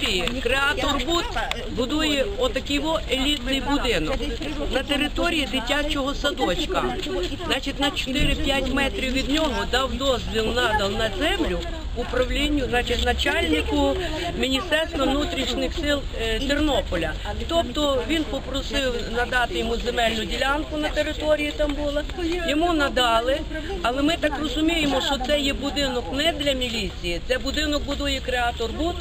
території креатор Буд будує отакий елітний будинок на території дитячого садочка. Значить, на 4-5 метрів від нього дав дозвіл надал на землю управлінню, значить, начальнику Міністерства внутрішніх сил е, Тернополя. Тобто він попросив надати йому земельну ділянку на території там була. Йому надали, але ми так розуміємо, що це є будинок не для міліції, це будинок будує креатор Буд,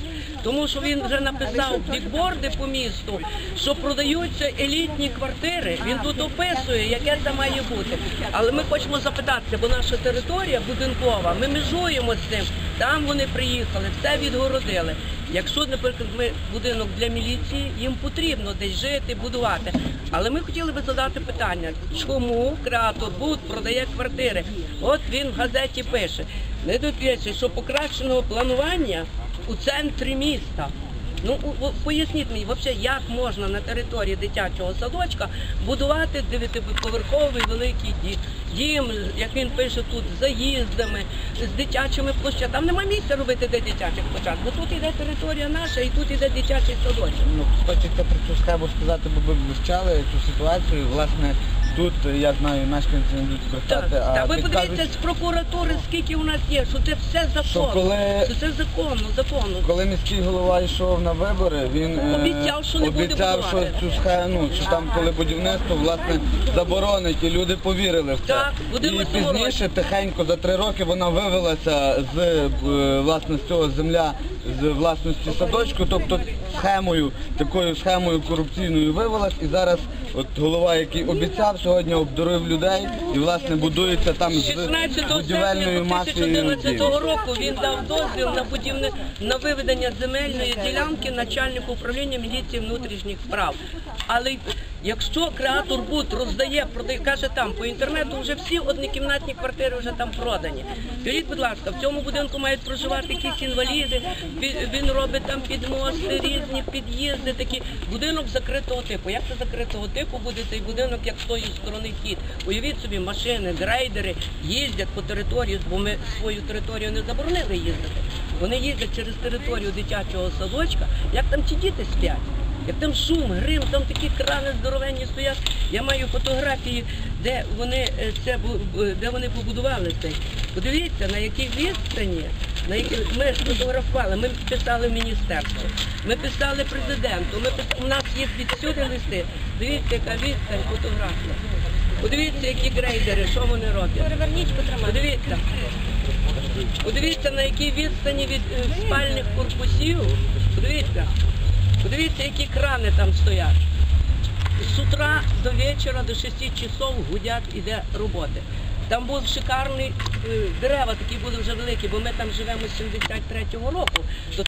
тому що він вже написав бікборди по місту, що продаються елітні квартири. Він тут описує, яке це має бути. Але ми хочемо запитатися, бо наша територія будинкова, ми межуємо з цим. Там вони приїхали, все відгородили. Якщо, наприклад, ми будинок для міліції, їм потрібно десь жити, будувати. Але ми хотіли би задати питання, чому креатор Буд продає квартири? От він в газеті пише, не доп'ється, що покращеного планування у центрі міста. Ну поясніть мені, взагалі, як можна на території дитячого садочка будувати дев'ятиповерховий великий ді- дім, як він пише тут, з заїздами, з дитячими площадками. Там немає місця робити де дитячих площадок. Бо тут іде територія наша і тут іде дитячий садочок. Ну, хочеться про цю схему сказати, бо ви вивчали цю ситуацію. Власне, тут, я знаю, мешканці не будуть Так, брехати, а так, ви підказують, подивіться з прокуратури, скільки у нас є, що це все законно. Що коли- Що це законно, законно. коли міський голова йшов на вибори, він е, Обіцяв, що не буде обіцяв, що будувати. цю схему, що там, коли будівництво власне заборонить, і люди повірили в це. Так, будемо і пізніше тихенько за три роки вона вивелася з е, власне з цього земля з власності садочку, тобто схемою, такою схемою корупційною вивелась, і зараз от голова, який обіцяв, сьогодні обдурив людей і власне будується там з 16 серпня будівельною мафією. 2011 року він дав дозвіл на будівне на виведення земельної ділянки начальнику управління міліції внутрішніх справ. Але якщо креатор Буд роздає, продає, каже там по інтернету вже всі однокімнатні квартири вже там продані. Скажіть, будь ласка, в цьому будинку мають проживати якісь інваліди. Він- робить там підмости, різні під'їзди, такі будинок закритого типу. Як це закритого типу буде цей будинок, як з тої сторони вхід? Уявіть собі, машини, грейдери їздять по території, бо ми свою територію не заборонили їздити. Вони їздять через територію дитячого садочка, як там ті діти сплять. Як там шум, грим, там такі крани здоровенні стоять. Я маю фотографії, де вони е, це де вони побудували цей. Подивіться, на якій відстані, на якій ми сфотографували, ми писали міністерство, ми писали президенту, ми пис... у нас є відсюди листи. Дивіться, яка відстань фотографія. Подивіться, які грейдери, що вони роблять. Переверніть, потримайте. Подивіться. Подивіться, на якій відстані від е, спальних корпусів. Подивіться. Подивіться, які крани там стоять. З утра до вечора, до 6 часов гудять, іде роботи. Там був шикарний е, дерева, такі були вже великі, бо ми там живемо з 73-го року.